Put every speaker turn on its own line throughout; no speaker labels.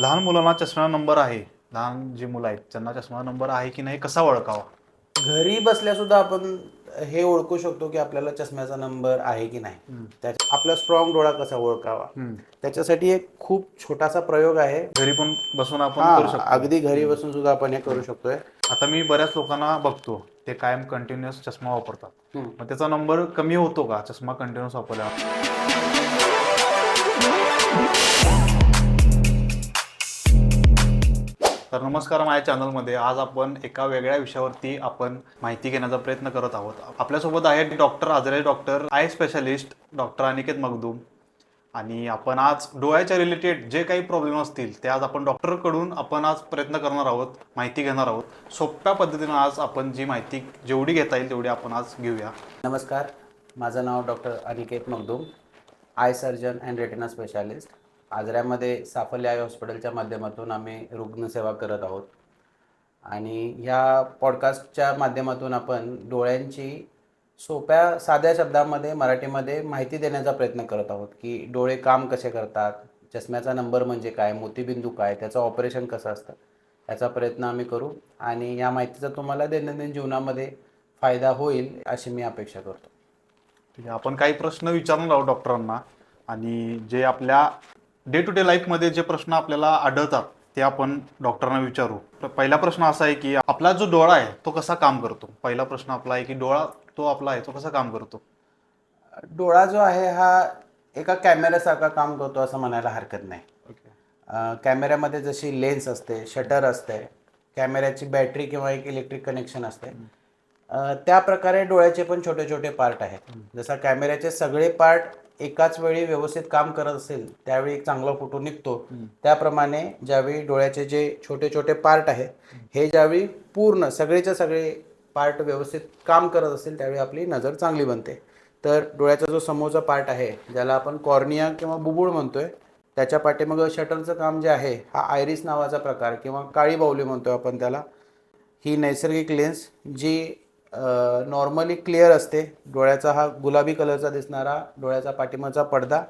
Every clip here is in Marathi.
लहान मुलांना चष्मा नंबर आहे. लहान जी मुलं आहेत त्यांना चष्मा नंबर आहे की नाही कसा ओळखावा?
घरी बसल्या सुद्धा आपण हे ओळखू शकतो की आपल्याला चष्म्याचा नंबर आहे की नाही. त्या आपला स्ट्रॉंग डोळा कसा ओळखावा? त्याच्यासाठी एक खूप छोटासा प्रयोग आहे.
घरी पण बसून आपण
हा,
करू शकतो.
अगदी घरी बसून सुद्धा आपण हे करू शकतोय.
आता मी बऱ्याच लोकांना बघतो ते कायम कंटिन्युअस चष्मा वापरतात.
हम्म.
मग त्याचा नंबर कमी होतो का? चष्मा कंटिन्युअस वापरल्यावर? तर नमस्कार माझ्या चॅनलमध्ये. आज आपण एका वेगळ्या विषयावरती आपण माहिती घेण्याचा प्रयत्न करत आहोत. आपल्यासोबत आहेत doctor आजरे doctor eye specialist doctor Aniket Magdum. आणि आपण आज डोळ्याच्या रिलेटेड जे काही प्रॉब्लेम असतील ते आज आपण डॉक्टरकडून आपण आज प्रयत्न करणार आहोत माहिती घेणार आहोत. सोप्या पद्धतीनं आज आपण जी माहिती जेवढी घेता येईल तेवढी आपण आज घेऊया.
नमस्कार. माझं नाव doctor Aniket Magdum. Eye surgeon and retina specialist. आजऱ्यामध्ये Safalya eye हॉस्पिटलच्या माध्यमातून आम्ही रुग्णसेवा करत आहोत. आणि ह्या पॉडकास्टच्या माध्यमातून आपण डोळ्यांची सोप्या साध्या शब्दामध्ये मराठीमध्ये माहिती देण्याचा प्रयत्न करत आहोत की डोळे काम कसे करतात चष्म्याचा नंबर म्हणजे काय मोतीबिंदू काय त्याचं ऑपरेशन कसं असतं याचा प्रयत्न आम्ही करू. आणि या माहितीचा तुम्हाला दैनंदिन जीवनामध्ये फायदा होईल अशी मी अपेक्षा करतो.
आपण काही प्रश्न विचारणार आहोत डॉक्टरांना. आणि जे आपल्या डे टू डे लाईफमध्ये जे प्रश्न आपल्याला आढळतात ते आपण डॉक्टरांना विचारू. तर पहिला प्रश्न असा आहे की आपला जो डोळा आहे तो कसा काम करतो? पहिला प्रश्न आपला आहे की डोळा तो आपला आहे तो कसा काम करतो?
डोळा जो आहे हा एका कॅमेऱ्यासारखा काम करतो असं म्हणायला हरकत नाही. कॅमेऱ्यामध्ये जशी लेन्स असते शटर असते कॅमेऱ्याची बॅटरी किंवा एक इलेक्ट्रिक कनेक्शन असते. त्या प्रकारे डोळ्याचे पण छोटे छोटे पार्ट आहेत. जसा कॅमेऱ्याचे सगळे पार्ट एकाच वेळी व्यवस्थित काम करत असेल त्यावेळी एक चांगला फोटो निघतो. त्याप्रमाणे ज्यावेळी डोळ्याचे जे छोटे छोटे पार्ट आहेत हे ज्यावेळी पूर्ण सगळेच्या सगळे पार्ट व्यवस्थित काम करत असेल त्यावेळी आपली नजर चांगली बनते. तर डोळ्याचा जो समोरचा पार्ट आहे ज्याला आपण कॉर्निया किंवा बुबुळ म्हणतोय त्याच्या पाठीमागं शटरचं काम जे आहे हा आयरिस नावाचा प्रकार किंवा काळी बाहुली म्हणतोय आपण त्याला. ही नैसर्गिक लेन्स जी नॉर्मली क्लिअर असते. डोळ्याचा हा गुलाबी कलरचा दिसणारा डोळ्याचा पाठीमागचा पडदा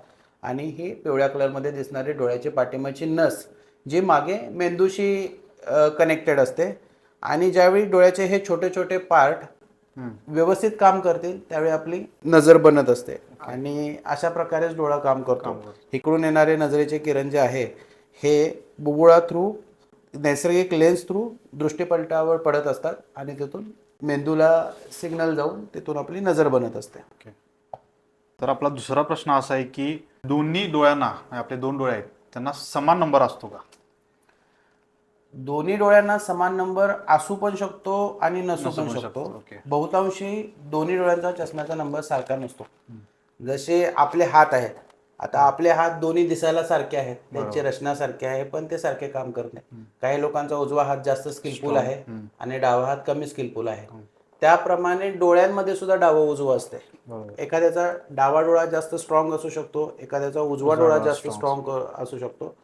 आणि ही पिवळ्या कलरमध्ये दिसणारी डोळ्याची पाठीमागची नस जी मागे मेंदूशी कनेक्टेड असते. आणि ज्यावेळी डोळ्याचे हे छोटे छोटे पार्ट व्यवस्थित काम करतील त्यावेळी आपली नजर बनत असते. आणि अशा प्रकारेच डोळा काम करतो. इकडून येणारे नजरेचे किरण जे आहे हे बुबुळा थ्रू नैसर्गिक लेन्स थ्रू दृष्टीपलटावर पडत असतात आणि तिथून मेंदूला सिग्नल जाऊन तिथून आपली नजर बनत असते.
ओके तर आपला दुसरा प्रश्न असा आहे की दोन्ही डोळ्यांना म्हणजे आपले दोन डोळे आहेत त्यांना समान नंबर असतो का?
दोन्ही डोळ्यांना समान नंबर असू पण शकतो आणि नसू पण शकतो.
शकतो, ओके.
बहुतांशी दोन्ही डोळ्यांचा चष्म्याचा नंबर सारखा नसतो. जसे आपले हात आहेत आता आपले हात दोन्ही दिसायला सारखे आहेत. त्यांची रचना सारखी आहे पण ते सारखे काम करत नाही काही लोकांचा उजवा हात जास्त स्किलफुल आहे आणि डावा हात कमी स्किलफुल आहे. त्याप्रमाणे डोळ्यांमध्ये सुद्धा डावं उजवं असते. एखाद्याचा डावा डोळा जास्त स्ट्रॉंग असू शकतो एखाद्याचा उजवा डोळा जास्त स्ट्रॉंग असू शकतो.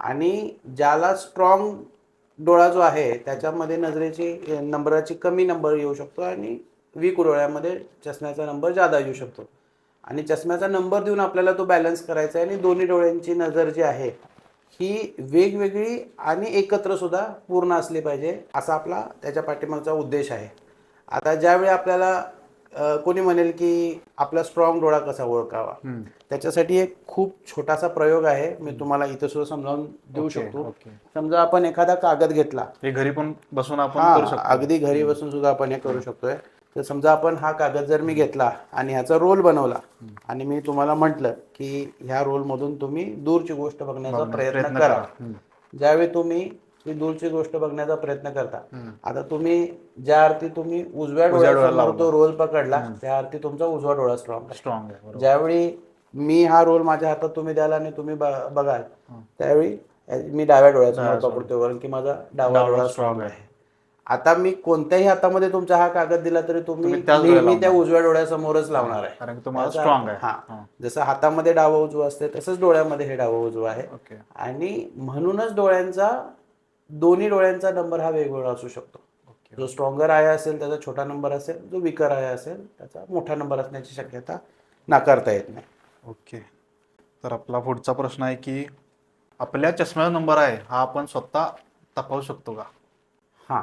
आणि ज्याला स्ट्रॉंग डोळा जो आहे त्याच्यामध्ये नजरेची नंबराची कमी नंबर येऊ शकतो आणि वीक डोळ्यामध्ये चष्म्याचा नंबर जादा येऊ शकतो. आणि चष्म्याचा नंबर देऊन आपल्याला तो बॅलन्स करायचा आहे आणि दोन्ही डोळ्यांची नजर जी आहे ही वेगवेगळी आणि एकत्र सुद्धा पूर्ण असली पाहिजे असा आपला त्याच्या पाठीमागचा उद्देश आहे. आता ज्यावेळी आपल्याला कोणी म्हणेल की आपला स्ट्रॉंग डोळा कसा ओळखावा त्याच्यासाठी एक खूप छोटासा प्रयोग आहे. मी तुम्हाला इथं सुद्धा समजावून देऊ शकतो. समजा आपण एखादा कागद घेतला.
हे घरी पण बसून आपण
अगदी घरी बसून सुद्धा आपण हे करू शकतोय. तर समजा आपण हा कागद जर मी घेतला आणि ह्याचा रोल बनवला आणि मी तुम्हाला म्हटलं की ह्या रोल मधून तुम्ही दूरची गोष्ट बघण्याचा प्रयत्न करा. ज्यावेळी तुम्ही ही दूरची गोष्ट बघण्याचा प्रयत्न करता आता तुम्ही ज्या अर्थी तुम्ही उजव्या डोळ्यासमोर तो रोल पकडला त्या अर्थी तुमचा उजवा डोळा स्ट्रॉंग
स्ट्रॉंग
ज्यावेळी मी हा रोल माझ्या हातात तुम्ही द्याल आणि तुम्ही बघाल त्यावेळी मी डाव्या डोळ्यासमोर पकडतो कारण की माझा डावा डोळा स्ट्रॉंग आहे. आता मी कोणत्याही हातामध्ये तुमचा हा कागद दिला तरी तुम्ही नेहमी त्या उजव्या डोळ्यासमोरच लावणार आहे.
कारण तुम्हाला स्ट्रॉंग आहे.
हा. जसं हातामध्ये डावं उजवं असते तसंच डोळ्यामध्ये हे डावं उजवं आहे. आणि म्हणूनच डोळ्यांचा दोन्ही डोळ्यांचा नंबर हा वेगवेगळा असू शकतो. जो स्ट्रॉंगर आय असेल त्याचा छोटा नंबर असेल जो विकर आय असेल त्याचा मोठा नंबर असण्याची शक्यता नाकारता येत नाही.
ओके. तर आपला पुढचा प्रश्न आहे की आपल्या चष्म्याचा नंबर आहे हा आपण स्वतः तपासू शकतो का?
हां.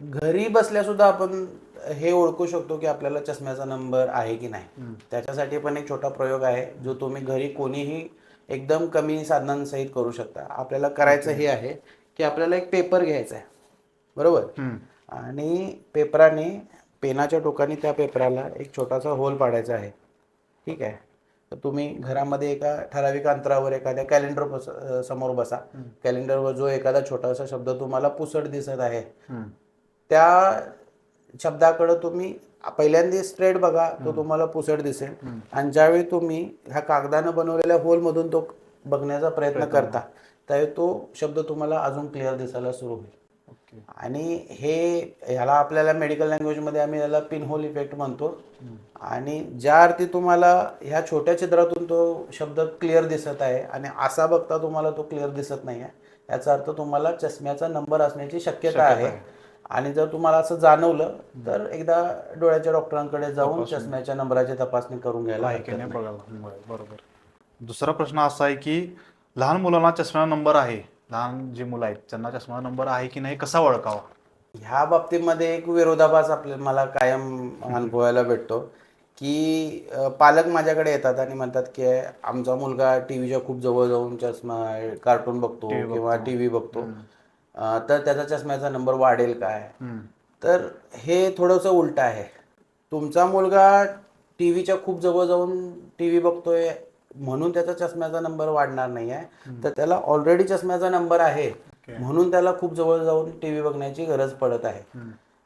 घरी बसल्या सुद्धा आपण हे ओळखू शकतो की आपल्याला चष्म्याचा नंबर आहे की नाही. त्याच्यासाठी पण एक छोटा प्रयोग आहे जो तुम्ही घरी कोणीही एकदम कमी साधनांसहित करू शकता. आपल्याला करायचं हे आहे की आपल्याला एक पेपर घ्यायचा आहे. बरोबर. आणि पेपराने पेनाच्या टोकाने त्या पेपराला एक छोटासा होल पाडायचा आहे. ठीक आहे? तुम्ही घरामध्ये एका ठराविक अंतरावर एखाद्या कॅलेंडर समोर बसा. कॅलेंडरवर जो एखादा छोटासा शब्द तुम्हाला पुसट दिसत आहे. त्या शब्दाकडे तुम्ही पहिल्यांदा स्ट्रेट बघा तो तुम्हाला पुसट दिसेल. आणि ज्यावेळी तुम्ही ह्या कागदानं बनवलेल्या होलमधून तो बघण्याचा प्रयत्न करता त्यावेळी तो शब्द तुम्हाला अजून क्लिअर दिसायला सुरू होईल. आणि हे ह्याला आपल्याला मेडिकल लँग्वेजमध्ये आम्ही याला पिन होल इफेक्ट म्हणतो आणि ज्या अर्थी तुम्हाला ह्या छोट्या छिद्रातून तो शब्द क्लिअर दिसत आहे आणि असा बघता तुम्हाला तो क्लिअर दिसत नाही आहे याचा अर्थ तुम्हाला चष्म्याचा नंबर असण्याची शक्यता आहे. आणि जर तुम्हाला असं जाणवलं तर एकदा डोळ्याच्या डॉक्टरांकडे जाऊन चष्म्याच्या नंबराची तपासणी करून घ्यायला
बरोबर. दुसरा प्रश्न असा आहे की लहान मुलांना चष्म्याचा नंबर आहे. लहान जी मुलं आहेत त्यांना चष्म्याचा नंबर आहे की नाही कसा ओळखावा?
ह्या बाबतीमध्ये एक विरोधाभास आपल्याला मला कायम अनुभवायला भेटतो की पालक माझ्याकडे येतात आणि म्हणतात की आमचा मुलगा टी व्हीच्या खूप जवळ जाऊन चष्मा कार्टून बघतो किंवा टी व्ही बघतो तर त्याचा चष्म्याचा नंबर वाढेल काय. तर हे थोडंसं उलट आहे. तुमचा मुलगा टी व्हीच्या खूप जवळ जाऊन टी व्ही बघतोय म्हणून त्याचा चष्म्याचा नंबर वाढणार नाही आहे तर त्याला ऑलरेडी चष्म्याचा नंबर आहे. म्हणून त्याला खूप जवळ जाऊन टी व्ही बघण्याची गरज पडत आहे.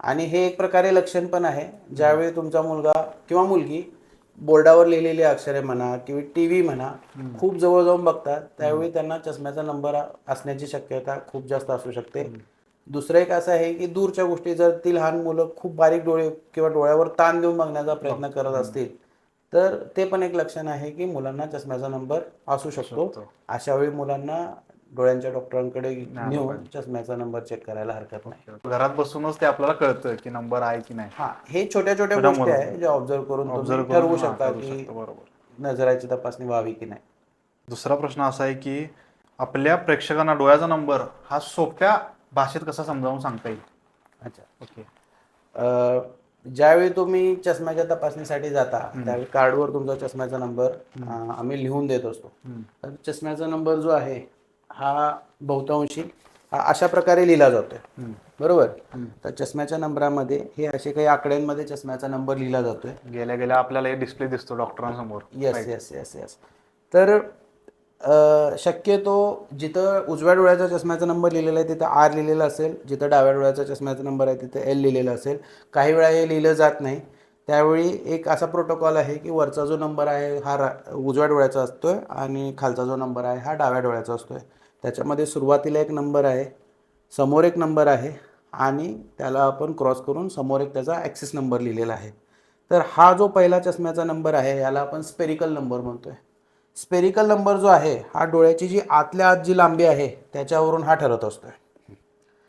आणि हे एक प्रकारे लक्षण पण आहे. ज्यावेळी तुमचा मुलगा किंवा मुलगी बोर्डावर लिहिलेली अक्षरे म्हणा किंवा टी व्ही म्हणा खूप जवळ जाऊन बघतात त्यावेळी त्यांना चष्म्याचा नंबर असण्याची शक्यता खूप जास्त असू शकते. दुसरं एक असं आहे की दूरच्या गोष्टी जर ती लहान मुलं खूप बारीक डोळे किंवा डोळ्यावर ताण देऊन बघण्याचा प्रयत्न करत असतील तर ते पण एक लक्षण आहे की मुलांना चष्म्याचा नंबर असू शकतो. अशा वेळी मुलांना डोळ्यांच्या डॉक्टरांकडे नेऊन चष्म्याचा नंबर चेक करायला हरकत नाही.
घरात बसूनच ते आपल्याला कळतं की नंबर आहे की नाही.
हा हे छोट्या छोट्या गोष्टी आहे ज्या ऑब्झर्व करून ठरवू शकता की नजराची तपासणी व्हावी की नाही.
दुसरा प्रश्न असा आहे की आपल्या प्रेक्षकांना डोळ्याचा नंबर हा सोप्या भाषेत कसा समजावून सांगता येईल?
अच्छा.
ओके.
ज्यावेळी तुम्ही चष्म्याच्या तपासणीसाठी जाता त्यावेळी कार्डवर तुमचा चष्म्याचा नंबर आम्ही लिहून देत असतो. तर चष्म्याचा नंबर जो आहे हा बहुतांशी हा अशा प्रकारे लिहिला जातोय. बरोबर? तर चष्म्याच्या नंबरामध्ये हे असे काही आकड्यांमध्ये चष्म्याचा नंबर लिहिला जातोय.
गेल्या गेल्या आपल्याला डिस्प्ले दिसतो डॉक्टरांसमोर.
येस येस येस येस तर शक्यतो जिथं उजव्या डोळ्याचा चष्म्याचा नंबर लिहिलेला आहे तिथं आर लिहिलेला असेल. जिथं डाव्या डोळ्याचा चष्म्याचा नंबर आहे तिथं एल लिहिलेला असेल. काही वेळा हे लिहिलं जात नाही. त्यावेळी एक असा प्रोटोकॉल आहे की वरचा जो नंबर आहे हा रा उजव्या डोळ्याचा असतो आहे आणि खालचा जो नंबर आहे हा डाव्या डोळ्याचा असतो आहे त्याच्यामध्ये सुरुवातीला एक नंबर आहे समोर एक नंबर आहे आणि त्याला आपण क्रॉस करून समोर एक त्याचा ॲक्सिस नंबर लिहिलेला आहे. तर हा जो पहिला चष्म्याचा नंबर आहे याला आपण स्पेरिकल नंबर म्हणतो आहे स्पेरिकल नंबर जो आहे हा डोळ्याची जी आतल्या आत जी लांबी आहे त्याच्यावरून हा ठरत असतोय.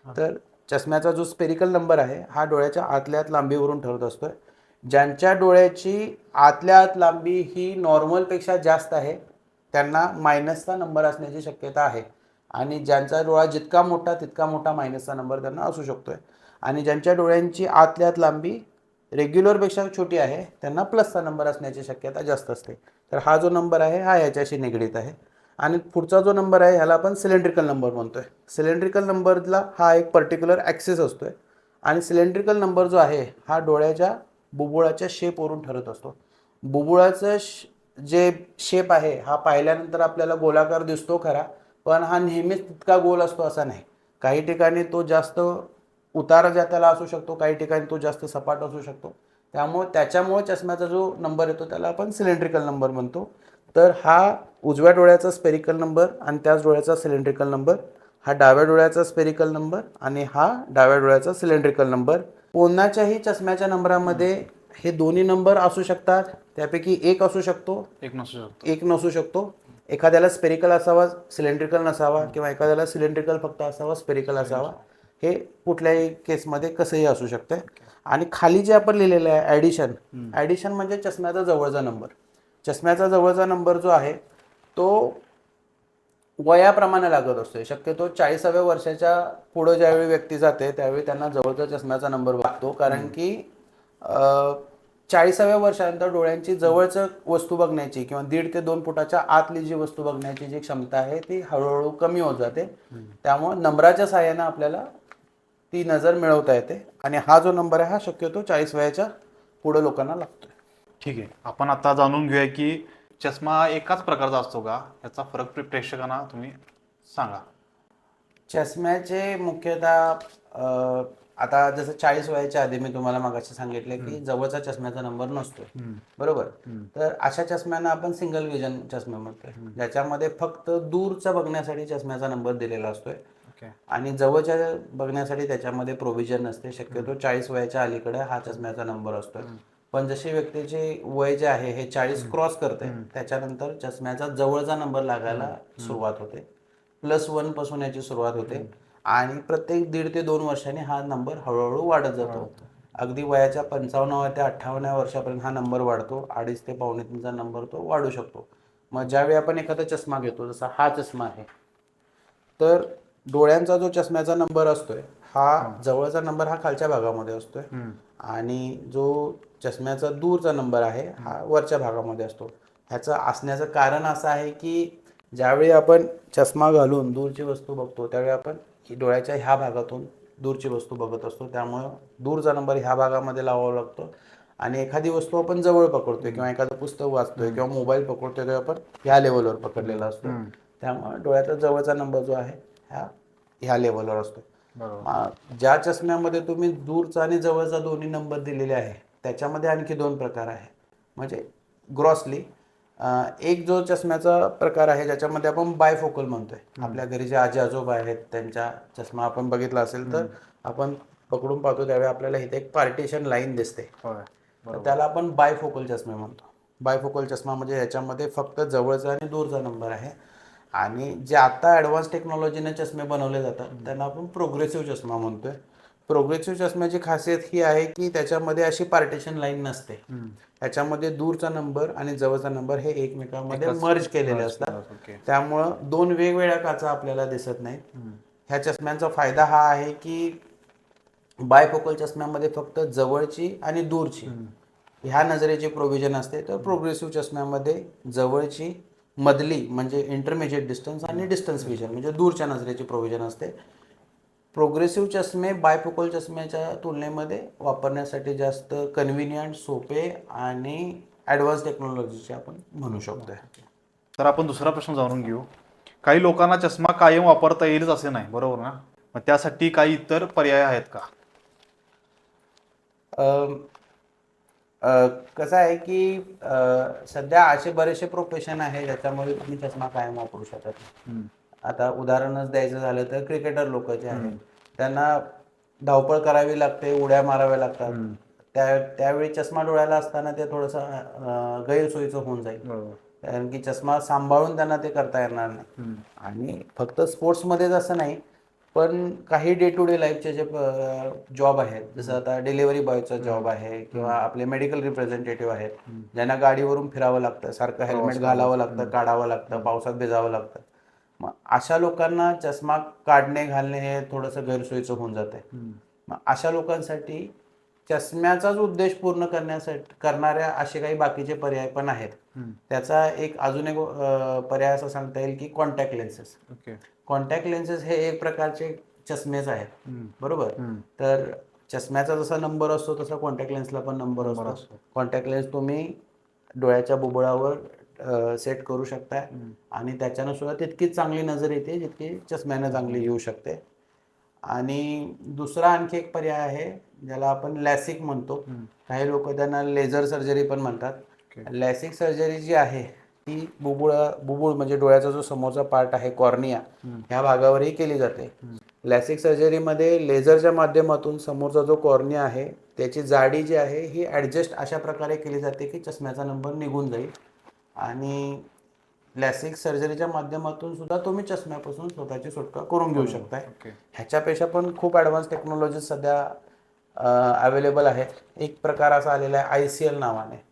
तर चष्म्याचा जो स्पेरिकल नंबर आहे हा डोळ्याच्या आतल्या आत लांबीवरून ठरत असतोय. ज्यांच्या डोळ्याची आतल्या आत लांबी ही नॉर्मलपेक्षा जास्त आहे त्यांना मायनसचा नंबर असण्याची शक्यता आहे. आणि ज्यांचा डोळा जितका मोठा तितका मोठा मायनसचा नंबर त्यांना असू शकतोय. आणि ज्यांच्या डोळ्यांची आतल्या आत लांबी रेग्युलरपेक्षा छोटी आहे. त्यांना प्लसचा नंबर असण्याची शक्यता जास्त असते. तर हा जो नंबर आहे हा याच्याशी निगडीत आहे. आणि पुढचा जो नंबर आहे ह्याला आपण सिलेंड्रिकल नंबर म्हणतो आहे सिलेंड्रिकल नंबरला हा एक पर्टिक्युलर ॲक्सेस असतो आहे आणि सिलेंड्रिकल नंबर जो आहे हा डोळ्याच्या बुबुळाच्या शेपवरून ठरत असतो. बुबुळाचं श जे शेप आहे हा पाहिल्यानंतर आपल्याला गोलाकार दिसतो खरा. पण हा नेहमीच तितका गोल असतो असा नाही. काही ठिकाणी तो जास्त उतार ज्या त्याला असू शकतो काही ठिकाणी तो जास्त सपाट असू शकतो. त्यामुळे त्याच्यामुळे चष्म्याचा जो नंबर येतो त्याला आपण सिलेंड्रिकल नंबर म्हणतो. तर हा उजव्या डोळ्याचा स्पेरिकल नंबर आणि त्याच डोळ्याचा सिलेंड्रिकल नंबर हा डाव्या डोळ्याचा स्पेरिकल नंबर आणि हा डाव्या डोळ्याचा सिलेंड्रिकल नंबर कोणाच्याही चष्म्याच्या नंबरामध्ये हे दोन्ही नंबर असू शकतात. त्यापैकी एक असू शकतो.
एक नसू शकतो.
एक नसू शकतो. एखाद्याला स्पेरिकल असावा सिलेंड्रिकल नसावा किंवा एखाद्याला सिलेंड्रिकल फक्त असावा स्पेरिकल असावा. हे कुठल्याही केसमध्ये कसंही असू शकतं आणि खाली जे आपण लिहिलेलं आहे ॲडिशन ॲडिशन म्हणजे चष्म्याचा जवळचा नंबर चष्म्याचा जवळचा नंबर जो आहे तो वयाप्रमाणे लागत असतो शक्यतो चाळीसाव्या वर्षाच्या पुढे ज्यावेळी व्यक्ती जाते त्यावेळी त्यांना जवळचा चष्म्याचा नंबर लागतो कारण की चाळीसाव्या वर्षानंतर डोळ्यांची जवळचं वस्तू बघण्याची किंवा दीड ते दोन फुटाच्या आतली जी वस्तू बघण्याची जी क्षमता आहे ती हळूहळू कमी होत जाते. त्यामुळे नंबराच्या सहाय्यानं आपल्याला ती नजर मिळवता येते. आणि हा जो नंबर आहे हा शक्यतो चाळीस वयाच्या पुढे लोकांना लागतोय.
ठीक आहे. आपण आता जाणून घेऊया की चष्मा एकाच प्रकारचा असतो का? याचा फरक प्रे- प्रेक्षकांना तुम्ही सांगा.
चष्म्याचे मुख्यतः अ, आता जसं चाळीस वयाच्या आधी मी तुम्हाला मागाशी सांगितले की जवळचा चष्म्याचा नंबर नसतोय. बरोबर? तर अशा चष्म्यांना आपण सिंगल विजन चष्मे म्हणतोय. ज्याच्यामध्ये फक्त दूरचा बघण्यासाठी चष्म्याचा नंबर दिलेला असतोय. आणि जवळच्या बघण्यासाठी त्याच्यामध्ये प्रोव्हिजन नसते. शक्यतो चाळीस वयाच्या अलीकडे हा चष्म्याचा नंबर असतोय. पण जशी व्यक्तीचे वय जे आहे हे चाळीस क्रॉस करते त्याच्यानंतर चष्म्याचा जवळचा नंबर लागायला सुरुवात होते. प्लस वनपासून याची सुरुवात होते. आणि प्रत्येक दीड ते दोन वर्षांनी हा नंबर हळूहळू वाढत जातो. अगदी वयाच्या पंचावन्न ते अठ्ठावन्न वर्षापर्यंत हा नंबर वाढतो. अडीच ते पावणे तीनचा नंबर तो वाढू शकतो. मग ज्यावेळी आपण एखादा चष्मा घेतो जसा हा चष्मा आहे तर डोळ्यांचा जो चष्म्याचा नंबर असतोय हा जवळचा नंबर हा खालच्या भागामध्ये असतोय. आणि जो चष्म्याचा दूरचा नंबर आहे हा वरच्या भागामध्ये असतो. ह्याचं असण्याचं कारण असं आहे की ज्यावेळी आपण चष्मा घालून दूरची वस्तू बघतो त्यावेळी आपण डोळ्याच्या ह्या भागातून दूरची वस्तू बघत असतो. त्यामुळं दूरचा नंबर ह्या भागामध्ये लावावा लागतो. आणि एखादी वस्तू आपण जवळ पकडतोय किंवा एखादं पुस्तक वाचतोय किंवा मोबाईल पकडतोय तेव्हा आपण ह्या लेवलवर पकडलेला असतो. त्यामुळे डोळ्याचा जवळचा नंबर जो आहे ह्या ह्या लेवलवर असतो ज्या चष्म्यामध्ये तुम्ही दूरचा आणि जवळचा दोन्ही नंबर दिलेले आहे त्याच्यामध्ये आणखी दोन प्रकार आहे. म्हणजे ग्रॉसली एक जो चष्म्याचा प्रकार आहे ज्याच्यामध्ये आपण बायफोकल म्हणतोय. आपल्या घरी जे आजी आजोबा आहेत त्यांच्या चष्मा आपण बघितला असेल तर आपण पकडून पाहतो त्यावेळी आपल्याला इथे एक पार्टिशन लाईन दिसते. तर त्याला आपण बायफोकल चष्मे म्हणतो. बायफोकल चष्मा म्हणजे याच्यामध्ये फक्त जवळचा आणि दूरचा नंबर आहे. आणि जे आता ॲडव्हान्स टेक्नॉलॉजीने चष्मे बनवले जातात त्यांना आपण प्रोग्रेसिव्ह चष्मा म्हणतोय. प्रोग्रेसिव्ह चष्म्याची खासियत ही आहे की त्याच्यामध्ये अशी पार्टिशन लाईन नसते. याच्यामध्ये दूरचा नंबर आणि जवळचा नंबर हे एकमेकांमध्ये मर्ज केलेले असतात. त्यामुळं दोन वेगवेगळ्या काचा आपल्याला दिसत नाहीत. ह्या चष्म्यांचा फायदा हा आहे की बायफोकल चष्म्यामध्ये फक्त जवळची आणि दूरची. ह्या नजरेची प्रोव्हिजन असते. तर प्रोग्रेसिव्ह चष्म्यामध्ये जवळची मधली म्हणजे इंटरमिजिएट डिस्टन्स आणि डिस्टन्स विजन म्हणजे दूरच्या नजरेची प्रोव्हिजन असते. प्रोग्रेसिव्ह चष्मे बायफोकल चष्म्याच्या तुलनेमध्ये वापरण्यासाठी जास्त कन्व्हिनियंट सोपे आणि ॲडव्हान्स टेक्नॉलॉजीचे आपण म्हणू शकतो
तर आपण दुसरा प्रश्न जाणून घेऊ. काही लोकांना चष्मा कायम वापरता येईलच असे नाही बरोबर ना? मग त्यासाठी काही इतर पर्याय आहेत का?
कसं आहे की सध्या असे बरेचसे प्रोफेशन आहे ज्याच्यामध्ये तुम्ही चष्मा कायम वापरू शकत. आता उदाहरणच द्यायचं झालं तर क्रिकेटर लोक जे आहेत त्यांना धावपळ करावी लागते उड्या माराव्या लागतात. त्या त्यावेळी चष्मा डोळ्याला असताना ते थोडंसं गैरसोयीचं होऊन जाईल. कारण की चष्मा सांभाळून त्यांना ते करता येणार नाही. आणि फक्त स्पोर्ट्समध्येच असं नाही पण काही डे टू डे लाईफचे जे जॉब आहेत जसं आता डिलिव्हरी बॉयचा जॉब आहे किंवा आपले मेडिकल रिप्रेझेंटेटिव्ह आहेत ज्यांना गाडीवरून फिरावं लागतं सारखं हेल्मेट घालावं लागतं काढावं लागतं पावसात भिजावं लागतं. मग अशा लोकांना चष्मा काढणे घालणे हे थोडंसं गैरसोयीचं होऊन जाते मग अशा लोकांसाठी चष्म्याचाच उद्देश पूर्ण करण्यासाठी करणाऱ्या असे काही बाकीचे पर्याय पण आहेत. त्याचा एक अजून एक पर्याय असं सांगता येईल की contact lenses
okay.
Contact lenses हे एक प्रकारचे चष्मेच आहेत. बरोबर? तर चष्म्याचा जसा नंबर असतो तसा कॉन्टॅक्ट लेन्सला पण नंबर असतो. कॉन्टॅक्ट लेन्स तुम्ही डोळ्याच्या बुबुळावर सेट करू शकताय. आणि त्याच्यानं सुद्धा तितकीच चांगली नजर येते जितकी चष्म्यानं चांगली येऊ शकते. आणि दुसरा आणखी एक पर्याय आहे ज्याला आपण लॅसिक म्हणतो. काही लोक त्यांना लेझर सर्जरी पण म्हणतात. लॅसिक सर्जरी जी आहे ती बुबुळ बुबुळ म्हणजे डोळ्याचा जो समोरचा पार्ट आहे कॉर्निया ह्या भागावरही केली जाते. लॅसिक सर्जरीमध्ये लेझरच्या माध्यमातून समोरचा जो कॉर्निया आहे त्याची जाडी जी आहे ही ॲडजस्ट अशा प्रकारे केली जाते की चष्म्याचा नंबर निघून जाईल. आणि लॅसिक सर्जरीच्या माध्यमातून सुद्धा तुम्ही चष्म्यापासून स्वतःची सुटका करून घेऊ शकताय.
ओके.
ह्याच्यापेक्षा पण खूप ॲडव्हान्स टेक्नॉलॉजी सध्या अवेलेबल आहे. एक प्रकार असा आलेला आहे आय सी एल नावाने.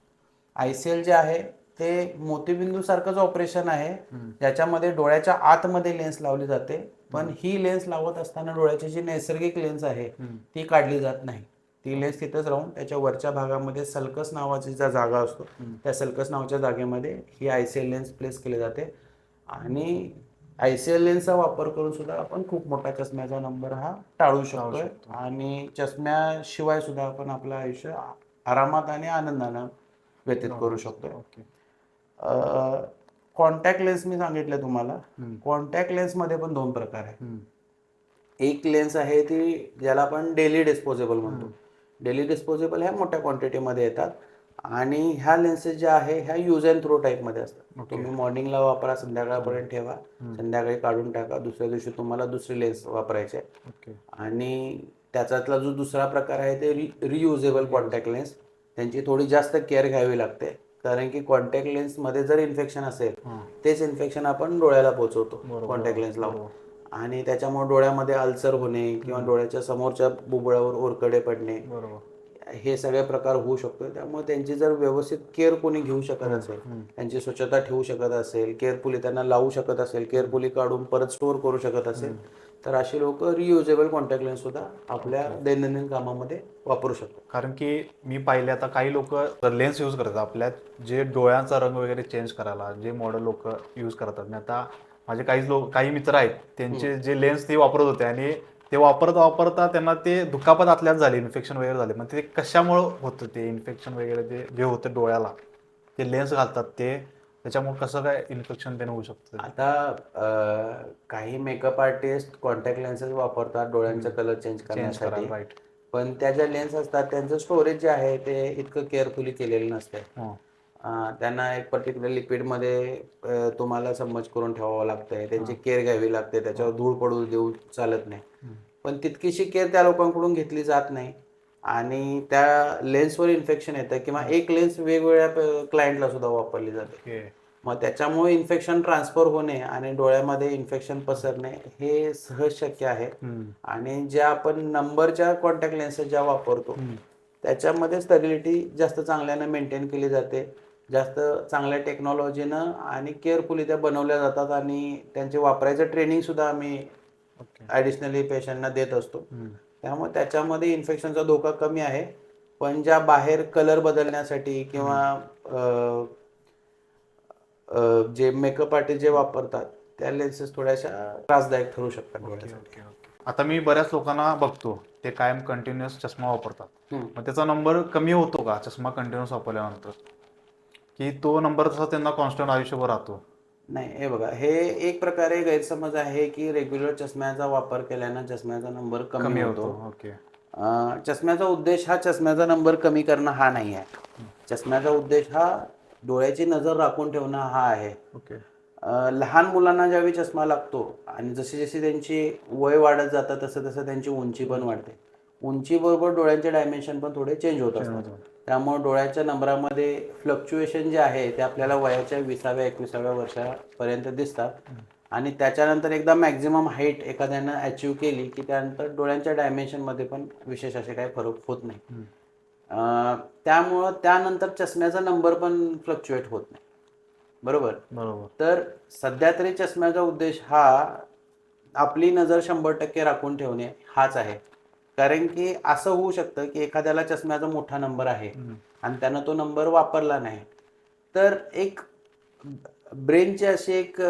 आय सी एल जे आहे ते मोतीबिंदू सारखंच ऑपरेशन आहे ज्याच्यामध्ये डोळ्याच्या आतमध्ये लेन्स लावली जाते. पण ही लेन्स लावत असताना डोळ्याची जी नैसर्गिक लेन्स आहे ती काढली जात नाही. ती लेन्स तिथंच राहून त्याच्या वरच्या भागामध्ये सल्कस नावाची ज्या जागा असतो त्या सल्कस नावाच्या जागेमध्ये ही I C L lens place केली जाते. आणि आय सी एल लेन्सचा वापर करून सुद्धा आपण खूप मोठा चष्म्याचा नंबर हा टाळू शकतोय. आणि चष्म्याशिवाय सुद्धा आपण आपलं आयुष्य आरामात आणि आनंदानं व्यतीत करू शकतोय.
ओके.
कॉन्टॅक्ट लेन्स मी सांगितलं तुम्हाला. कॉन्टॅक्ट लेन्समध्ये पण दोन प्रकार आहे. एक लेन्स आहे ती ज्याला आपण डेली डिस्पोजेबल म्हणतो. डेली डिस्पोजेबल ह्या मोठ्या क्वांटिटीमध्ये येतात. आणि ह्या लेन्सेस ज्या आहे ह्या यूज अँड थ्रो टाईपमध्ये असतात. तुम्ही मॉर्निंगला वापरा संध्याकाळपर्यंत ठेवा. संध्याकाळी काढून टाका. दुसऱ्या दिवशी तुम्हाला दुसरी लेन्स वापरायची आणि त्याच्यातला जो दुसरा प्रकार आहे ते रियुजेबल कॉन्टॅक्ट लेन्स त्यांची थोडी जास्त केअर घ्यावी लागते. कारण की कॉन्टॅक्ट लेन्समध्ये जर इन्फेक्शन असेल तेच इन्फेक्शन आपण डोळ्याला पोहोचवतो. कॉन्टॅक्ट लेन्स लावून. आणि त्याच्यामुळे डोळ्यामध्ये अल्सर होणे किंवा डोळ्याच्या समोरच्या बुबुळावर ओरकडे पडणे. हे सगळे प्रकार होऊ शकतो त्यामुळे त्यांची जर व्यवस्थित केअर कोणी घेऊ शकत असेल त्यांची स्वच्छता ठेवू शकत असेल केअरफुली त्यांना लावू शकत असेल केअरफुली काढून परत स्टोअर करू शकत असेल तर अशी लोक रियुजेबल कॉन्टॅक्ट लेन्स सुद्धा आपल्या दैनंदिन कामामध्ये वापरू शकतात
कारण की मी पाहिले आता काही लोक लेन्स यूज करतात. आपल्या जे डोळ्यांचा रंग वगैरे चेंज करायला जे मॉडेल लोक यूज करतात. आणि आता माझे काही लोक काही मित्र आहेत त्यांचे जे लेन्स ते वापरत होते आणि ते वापरता वापरता त्यांना ते दुखापत आतल्यात झाले इन्फेक्शन वगैरे झाले. मग ते कशामुळं होतं ते इन्फेक्शन वगैरे ते जे होतं डोळ्याला ते लेन्स घालतात ते त्याच्यामुळे कसं काय इन्फेक्शन त्याने होऊ शकतं?
आता काही मेकअप आर्टिस्ट कॉन्टॅक्ट लेन्सेस वापरतात डोळ्यांचा कलर चेंज करण्यासाठी.
राईट
पण त्या ज्या लेन्स असतात त्यांचं स्टोरेज जे आहे ते इतकं केअरफुली केलेलं नसते. अं, त्यांना एक पर्टिक्युलर लिक्विडमध्ये तुम्हाला समज करून ठेवावं लागतंय. त्यांची केअर घ्यावी लागते. त्याच्यावर धूळ पडू देऊ चालत नाही. पण तितकीशी केअर त्या लोकांकडून घेतली जात नाही. आणि त्या लेन्सवर इन्फेक्शन येतं किंवा एक लेन्स वेगवेगळ्या क्लायंटला सुद्धा वापरली जाते. मग त्याच्यामुळे इन्फेक्शन ट्रान्सफर होणे आणि डोळ्यामध्ये इन्फेक्शन पसरणे हे सहज शक्य आहे. आणि ज्या आपण नंबरच्या कॉन्टॅक्ट लेन्सेस ज्या वापरतो त्याच्यामध्ये स्टॅबिलिटी जास्त चांगल्यानं मेंटेन केली जाते. जास्त चांगल्या टेक्नॉलॉजीनं आणि केअरफुली त्या बनवल्या जातात आणि त्यांचे वापरायचं ट्रेनिंग सुद्धा आम्ही
ओके.
ॲडिशनली पेशंटना देत असतो. त्यामुळे त्याच्यामध्ये इन्फेक्शनचा धोका कमी आहे. पण ज्या बाहेर कलर बदलण्यासाठी किंवा जे मेकअप आर्टिस्ट जे वापरतात त्या लेन्सेस थोड्याशा त्रासदायक ठरू शकतात
आता मी बऱ्याच लोकांना बघतो ते कायम कंटिन्युअस चष्मा वापरतात. मग त्याचा नंबर कमी होतो का चष्मा कंटिन्युअस वापरल्यानंतर? की तो नंबर तसा त्यांना कॉन्स्टंट आयुष्यभर राहतो?
नाही हे बघा हे एक प्रकारे गैरसमज आहे की रेग्युलर चष्म्याचा वापर केल्यानं चष्म्याचा नंबर कमी होतो.
ओके.
चष्म्याचा उद्देश हा चष्म्याचा नंबर कमी करणं हा नाही आहे. चष्म्याचा उद्देश हा डोळ्याची नजर राखून ठेवणं हा आहे.
ओके.
लहान मुलांना ज्यावेळी चष्मा लागतो आणि जशी जशी त्यांची वय वाढत जातं तसं तसं त्यांची उंची पण वाढते. उंचीबरोबर डोळ्यांचे डायमेन्शन पण थोडे चेंज होत असतात. त्यामुळे डोळ्याच्या नंबरामध्ये फ्लक्च्युएशन जे आहे ते आपल्याला वयाच्या विसाव्या एकविसाव्या वर्षापर्यंत दिसतात. आणि त्याच्यानंतर एकदा मॅक्झिमम हाईट एखाद्यानं अचीव केली की त्यानंतर डोळ्यांच्या डायमेन्शनमध्ये पण विशेष असे काही फरक होत नाही. अं, त्यामुळं त्यानंतर चष्म्याचा नंबर पण फ्लक्च्युएट होत नाही. बरोबर?
बरोबर.
तर सध्या तरी चष्म्याचा उद्देश हा आपली नजर शंभर टक्के राखून ठेवणे हाच आहे. कारण की असं होऊ शकतं की एखाद्याला चष्म्याचा मोठा नंबर आहे आणि त्यानं तो नंबर वापरला नाही. तर एक ब्रेनची अशी एक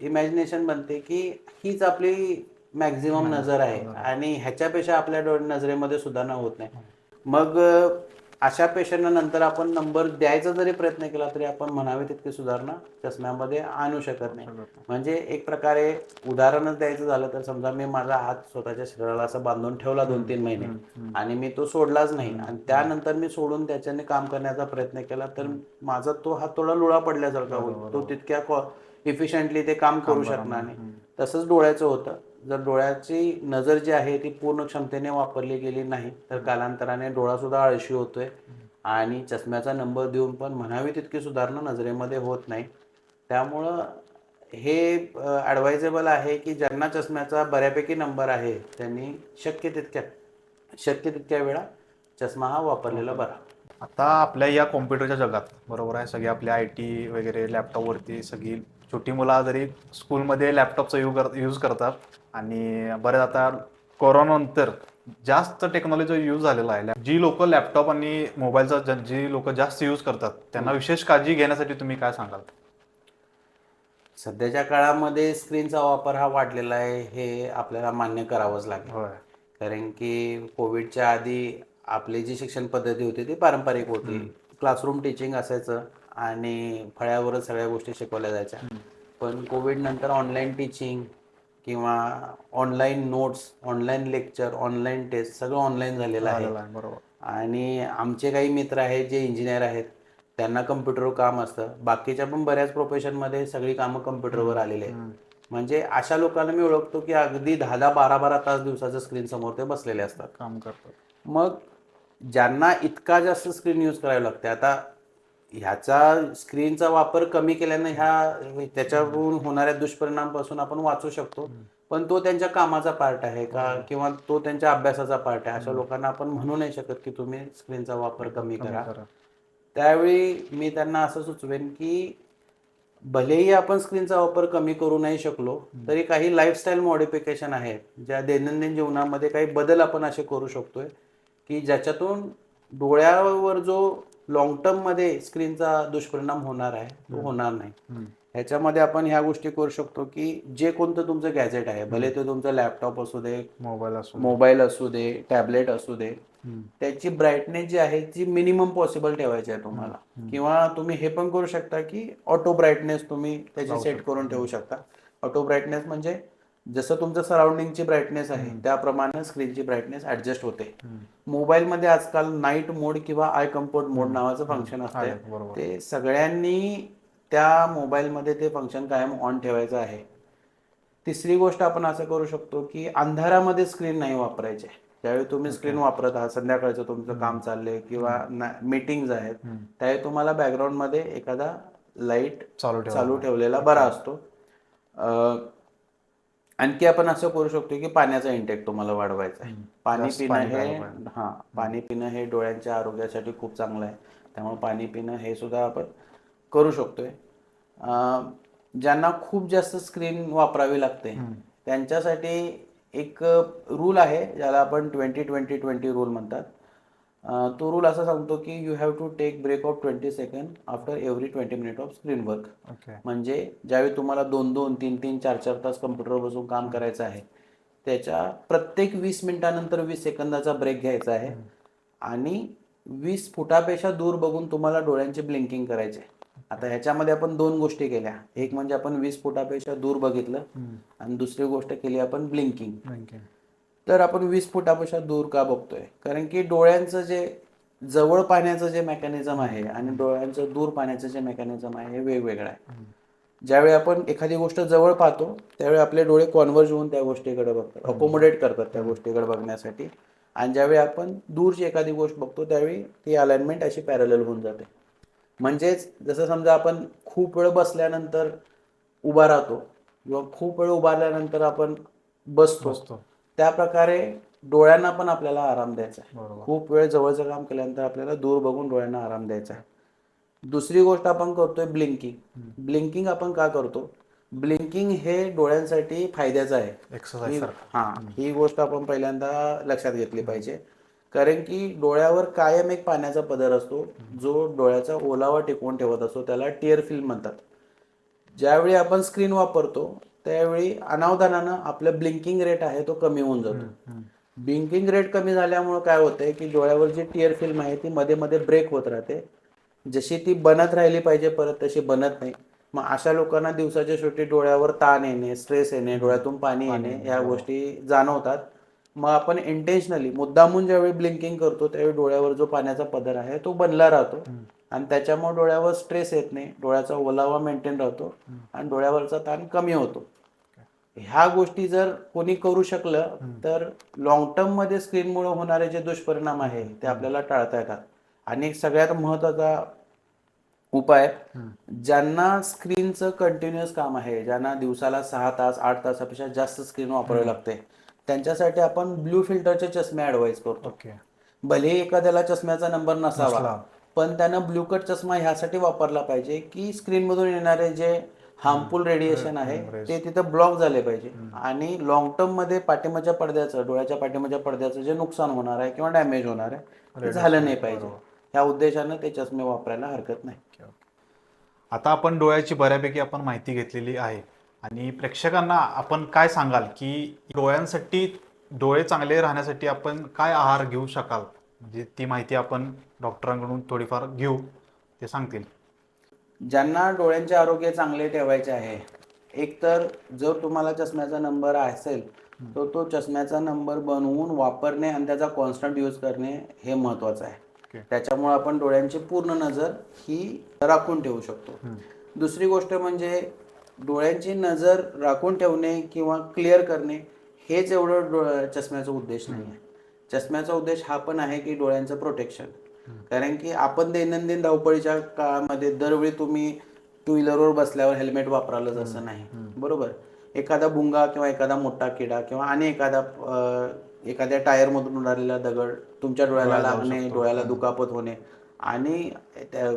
इमॅजिनेशन बनते की हीच आपली मॅक्झिमम नजर आहे आणि ह्याच्यापेक्षा आपल्या डोळ नजरेमध्ये सुधारणा होत नाही. मग अशा पेशंटना नंतर आपण नंबर द्यायचा जरी प्रयत्न केला तरी आपण म्हणावे तितकी सुधारणा चष्म्यामध्ये आणू शकत नाही. म्हणजे एक प्रकारे उदाहरणच द्यायचं झालं तर समजा मी माझा हात स्वतःच्या शरीराला असं बांधून ठेवला दोन तीन महिने आणि मी तो सोडलाच नाही आणि त्यानंतर मी सोडून त्याच्याने काम करण्याचा प्रयत्न केला तर माझा तो हात थोडा लुळा पडल्यासारखा होईल. तो तितक्या इफिशियंटली ते काम करू शकणार नाही. तसंच डोळ्याचं होतं. जर डोळ्याची नजर जी आहे ती पूर्ण क्षमतेने वापरली गेली नाही तर कालांतराने डोळा सुद्धा आळशी होतोय आणि चष्म्याचा नंबर देऊन पण म्हणावी तितकी सुधारणा नजरेमध्ये होत नाही. त्यामुळं हे ॲडवायजेबल आहे की ज्यांना चष्म्याचा बऱ्यापैकी नंबर आहे त्यांनी शक्य तितक्या शक्य तितक्या वेळा चष्मा हा वापरलेला बरा.
आता आपल्या या कॉम्प्युटरच्या जगात बरोबर आहे सगळे आपल्या आय टी वगैरे लॅपटॉपवरती सगळी छोटी मुलं जरी स्कूलमध्ये लॅपटॉपचा यूज कर यूज करतात आणि बरेच आता कोरोनानंतर जास्त टेक्नॉलॉजीचा यूज झालेला आहे. जी लोक लॅपटॉप आणि मोबाईलचा ज- जी लोक जास्त यूज करतात त्यांना विशेष काळजी घेण्यासाठी तुम्ही काय सांगाल?
सध्याच्या काळामध्ये स्क्रीनचा वापर हा वाढलेला आहे हे आपल्याला मान्य करावंच लागेल. कारण की कोविडच्या आधी आपली जी शिक्षण पद्धती होती ती पारंपरिक होती. क्लासरूम टीचिंग असायचं. आणि फळ्यावरच सगळ्या गोष्टी शिकवल्या जायच्या. पण कोविड नंतर ऑनलाईन टीचिंग किंवा online notes online lecture online test सगळं ऑनलाईन झालेलं आहे.
बरोबर.
आणि आमचे काही मित्र आहेत जे इंजिनियर आहेत त्यांना कम्प्युटरवर काम असतं. बाकीच्या पण बऱ्याच प्रोफेशनमध्ये सगळी कामं कम्प्युटरवर आलेली आहेत. म्हणजे अशा लोकांना मी ओळखतो की अगदी दहा दहा बारा बारा तास दिवसाच्या स्क्रीन समोर ते बसलेले असतात.
काम करतात.
मग ज्यांना इतका जास्त स्क्रीन यूज करावी लागते आता ह्याचा स्क्रीनचा वापर कमी केल्यानं ह्या त्याच्यावरून होणाऱ्या दुष्परिणामापासून आपण वाचू शकतो. पण तो त्यांच्या कामाचा पार्ट आहे का किंवा तो त्यांच्या अभ्यासाचा पार्ट आहे? अशा लोकांना आपण म्हणू नाही शकत की तुम्ही स्क्रीनचा वापर कमी करा. त्यावेळी मी त्यांना असं सुचवेन की भलेही आपण स्क्रीनचा वापर कमी करू नाही शकलो तरी काही लाईफस्टाईल मॉडिफिकेशन आहेत ज्या दैनंदिन जीवनामध्ये काही बदल आपण असे करू शकतोय की ज्याच्यातून डोळ्यावर जो लॉंग टर्ममध्ये स्क्रीनचा दुष्परिणाम होणार आहे. तो होणार नाही. ह्याच्यामध्ये आपण ह्या गोष्टी करू शकतो की जे कोणतं तुमचं गॅजेट आहे भले ते तुमचं लॅपटॉप असू दे
मोबाईल असो
मोबाईल असू दे टॅबलेट असू दे. त्याची ब्राईटनेस जी आहे ती मिनिमम पॉसिबल ठेवायची आहे तुम्हाला. किंवा तुम्ही हे पण करू शकता की ऑटो ब्राईटनेस तुम्ही त्याची सेट करून ठेवू शकता. ऑटो ब्राईटनेस म्हणजे जसं तुमचं सराउंडिंगची ब्राईटनेस आहे त्याप्रमाणे स्क्रीनची ब्राईटनेस ऍडजस्ट होते. मोबाईलमध्ये आजकाल नाईट मोड किंवा आय कम्फर्ट मोड नावाचं फंक्शन असते ते सगळ्यांनी त्या मोबाईलमध्ये ते फंक्शन कायम ऑन ठेवायचं आहे. तिसरी गोष्ट आपण असं करू शकतो की अंधारामध्ये स्क्रीन नाही वापरायचे. ज्यावेळी तुम्ही स्क्रीन वापरत आहात संध्याकाळचं तुमचं काम चाललंय किंवा मीटिंग्ज आहेत त्यावेळी तुम्हाला बॅकग्राऊंडमध्ये एखादा लाइट
चालू ठेवा
चालू ठेवलेला बरा असतो. आणखी आपण असं करू शकतो की पाण्याचा इंटेक तुम्हाला वाढवायचा आहे. पाणी पिणं हे. हा पाणी पिणं हे डोळ्यांच्या आरोग्यासाठी खूप चांगलं आहे. त्यामुळे पाणी पिणं हे सुद्धा आपण करू शकतोय. ज्यांना खूप जास्त स्क्रीन वापरावी लागते त्यांच्यासाठी एक रूल आहे ज्याला आपण ट्वेंटी ट्वेंटी ट्वेंटी रूल म्हणतात. तो रूल असा सांगतो की you have to take break of twenty second after every twenty minute of screen work म्हणजे ज्यावेळी तुम्हाला दोन दोन तीन तीन चार चार तास कम्प्युटरवर बसून काम करायचं आहे त्याच्या प्रत्येक वीस मिनिटानंतर वीस सेकंदाचा ब्रेक घ्यायचा आहे. आणि वीस फुटापेक्षा दूर बघून तुम्हाला डोळ्यांची ब्लिंकिंग करायचे आता ह्याच्यामध्ये आपण दोन गोष्टी केल्या. एक म्हणजे आपण वीस फुटापेक्षा दूर बघितलं आणि दुसरी गोष्ट केली आपण ब्लिंकिंग. तर आपण वीस फुटापेक्षा दूर का बघतोय? कारण की डोळ्यांचं जे जवळ पाहण्याचं जे मेकॅनिझम आहे आणि डोळ्यांचं दूर पाहण्याचं जे मेकॅनिझम आहे हे वेगवेगळं आहे. ज्यावेळी आपण एखादी गोष्ट जवळ पाहतो त्यावेळी आपले डोळे कॉन्व्हर्ज होऊन त्या गोष्टीकडे बघतात अकोमोडेट करतात त्या गोष्टीकडे बघण्यासाठी. आणि ज्यावेळी आपण दूरची एखादी गोष्ट बघतो त्यावेळी ती अलाइनमेंट अशी पॅरल होऊन जाते. म्हणजेच जसं समजा आपण खूप वेळ बसल्यानंतर उभा राहतो किंवा खूप वेळ उभारल्यानंतर आपण बसतो
बसतो.
त्या प्रकारे डोळ्यांना पण आपल्याला आराम द्यायचा आहे. खूप वेळ जवळचं काम केल्यानंतर आपल्याला दूर बघून डोळ्यांना आराम द्यायचा आहे. दुसरी गोष्ट आपण करतोय ब्लिंकिंग. ब्लिंकिंग आपण का करतो? ब्लिंकिंग हे डोळ्यांसाठी फायद्याचं आहे. ही- हा ही गोष्ट आपण पहिल्यांदा लक्षात घेतली पाहिजे. कारण की डोळ्यावर कायम एक पाण्याचा पदर असतो जो डोळ्याचा ओलावा टिकवून ठेवत असतो त्याला टिअर फिल्म म्हणतात. ज्यावेळी आपण स्क्रीन वापरतो त्यावेळी अनावधानानं आपलं ब्लिंकिंग रेट आहे तो कमी होऊन जातो. ब्लिंकिंग रेट कमी झाल्यामुळे काय होतंय की डोळ्यावर जी टिअर फिल्म आहे ती मध्ये मध्ये ब्रेक होत राहते. जशी ती बनत राहिली पाहिजे परत तशी बनत नाही. मग अशा लोकांना दिवसाच्या शेवटी डोळ्यावर ताण येणे स्ट्रेस येणे डोळ्यातून पाणी येणे ह्या गोष्टी जाणवतात. मग आपण इंटेन्शनली मुद्दामून ज्यावेळी ब्लिंकिंग करतो त्यावेळी डोळ्यावर जो पाण्याचा पदर आहे तो बनला राहतो. आणि त्याच्यामुळे डोळ्यावर स्ट्रेस येत नाही. डोळ्याचा ओलावा मेंटेन राहतो आणि डोळ्यावरचा ताण कमी होतो. ह्या गोष्टी जर कोणी करू शकलं तर लॉंग टर्ममध्ये स्क्रीनमुळे होणारे जे दुष्परिणाम आहे ते आपल्याला टाळता येतात. आणि एक सगळ्यात महत्त्वाचा उपाय ज्यांना स्क्रीनचं कंटिन्युअस काम आहे ज्यांना दिवसाला सहा तास आठ तासापेक्षा जास्त स्क्रीन वापरावी लागते त्यांच्यासाठी आपण ब्लू फिल्टरचे चष्मे ऍडवाइस करतो. भलेही एखाद्याला चष्म्याचा नंबर नसावा. पण त्यानं ब्लू कट चष्मा ह्यासाठी वापरला पाहिजे की स्क्रीनमधून येणारे जे हार्मफुल रेडिएशन आहे ते तिथं ब्लॉक झाले पाहिजे. आणि लॉंग टर्ममध्ये पाठीमागच्या पडद्याचं डोळ्याच्या पाठीमागच्या पडद्याचं जे नुकसान होणार आहे किंवा डॅमेज होणार आहे ते झालं नाही पाहिजे. या उद्देशानं ते चष्मे वापरायला हरकत नाही.
आता आपण डोळ्याची बऱ्यापैकी आपण माहिती घेतलेली आहे. आणि प्रेक्षकांना आपण काय सांगाल की डोळ्यांसाठी डोळे चांगले राहण्यासाठी आपण काय आहार घेऊ शकाल? म्हणजे ती माहिती आपण डॉक्टरांकडून थोडीफार घेऊ ते सांगतील.
ज्यांना डोळ्यांचे आरोग्य चांगले ठेवायचे आहे एक तर जर तुम्हाला चष्म्याचा नंबर असेल तर तो चष्म्याचा नंबर बनवून वापरणे आणि त्याचा कॉन्स्टंट यूज करणे हे महत्वाचं आहे. त्याच्यामुळे आपण डोळ्यांची पूर्ण नजर ही राखून ठेवू शकतो. दुसरी गोष्ट म्हणजे डोळ्यांची नजर राखून ठेवणे किंवा क्लिअर करणे हेच एवढं डो चष्म्याचा उद्देश नाही आहे चष्म्याचा उद्देश हा पण आहे की डोळ्यांचं प्रोटेक्शन कारण की आपण दैनंदिन धावपळीच्या काळामध्ये दरवेळी तुम्ही टू व्हीलरवर बसल्यावर हेल्मेट वापरालच असं नाही. बरोबर? एखादा भुंगा किंवा एखादा मोठा किडा किंवा आणि एखादा एखाद्या टायरमधून उडालेला दगड तुमच्या डोळ्याला लागणे डोळ्याला दुखापत होणे आणि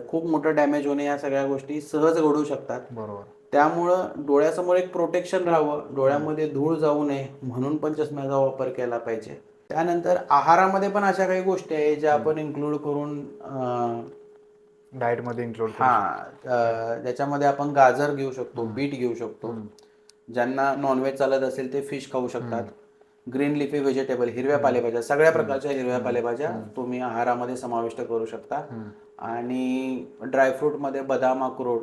खूप मोठं डॅमेज होणे या सगळ्या गोष्टी सहज घडू शकतात.
बरोबर.
त्यामुळं डोळ्यासमोर एक प्रोटेक्शन राहावं डोळ्यामध्ये धूळ जाऊ नये म्हणून पण चष्म्याचा वापर केला पाहिजे. त्यानंतर आहारामध्ये पण अशा काही गोष्टी आहेत ज्या आपण इन्क्लूड करून अं,
डाएटमध्ये इन्क्लूड
हा अं, त्याच्यामध्ये आपण गाजर घेऊ शकतो बीट घेऊ शकतो. ज्यांना नॉनव्हेज चालत असेल ते फिश खाऊ शकतात. ग्रीन लिफी व्हेजिटेबल हिरव्या पालेभाज्या सगळ्या प्रकारच्या हिरव्या पालेभाज्या तुम्ही आहारामध्ये समाविष्ट करू शकता. आणि ड्रायफ्रूटमध्ये बदाम अक्रोड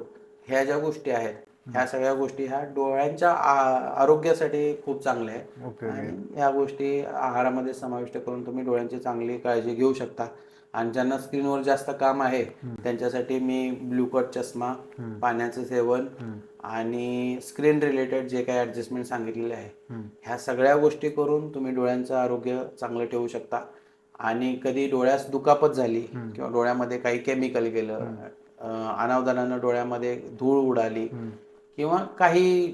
ह्या ज्या गोष्टी आहेत ह्या सगळ्या गोष्टी ह्या डोळ्यांच्या आरोग्यासाठी खूप चांगल्या आहेत. आणि या गोष्टी आहारामध्ये समाविष्ट करून तुम्ही डोळ्यांची चांगली काळजी घेऊ शकता. आणि ज्यांना स्क्रीनवर जास्त काम आहे त्यांच्यासाठी मी ब्लू कट चष्मा पाण्याचं सेवन आणि स्क्रीन रिलेटेड जे काही ऍडजस्टमेंट सांगितलेले आहे ह्या सगळ्या गोष्टी करून तुम्ही डोळ्यांचं आरोग्य चांगलं ठेवू शकता. आणि कधी डोळ्यास दुखापत झाली किंवा डोळ्यामध्ये काही केमिकल गेलं अनावधानानं डोळ्यामध्ये धूळ उडाली किंवा काही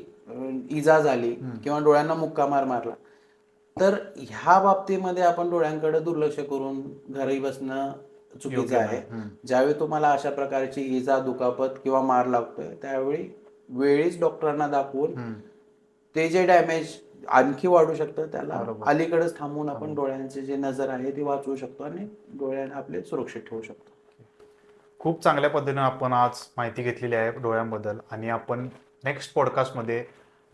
इजा झाली किंवा डोळ्यांना मुक्का मार मारला. तर ह्या बाबतीमध्ये आपण डोळ्यांकडे दुर्लक्ष करून घरी बसणं चुकीचं आहे. ज्यावेळी तुम्हाला अशा प्रकारची इजा दुखापत किंवा मार लागतोय त्यावेळी वेळीच डॉक्टरांना दाखवून ते जे डॅमेज आणखी वाढू शकतं त्याला अलीकडेच थांबून आपण डोळ्यांची जी नजर आहे ती वाचवू शकतो आणि डोळे आपले सुरक्षित ठेवू शकतो.
खूप चांगल्या पद्धतीने आपण आज माहिती घेतलेली आहे डोळ्यांबद्दल आणि आपण नेक्स्ट पॉडकास्टमध्ये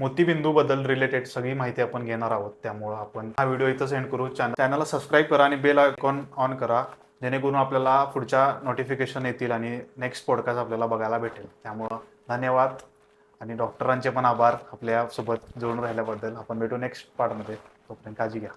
मोतीबिंदूबद्दल रिलेटेड सगळी माहिती आपण घेणार आहोत. त्यामुळं आपण हा व्हिडिओ इथं सेंड करू. चॅनल चॅनलला सबस्क्राईब करा आणि बेल आयकॉन ऑन करा. जेणेकरून आपल्याला पुढच्या नोटिफिकेशन येतील आणि नेक्स्ट पॉडकास्ट आपल्याला बघायला भेटेल. त्यामुळं धन्यवाद. आणि डॉक्टरांचे पण आभार. आपल्यासोबत जोडून राहिल्याबद्दल आपण भेटू नेक्स्ट पार्टमध्ये तोपर्यंत काळजी घ्या.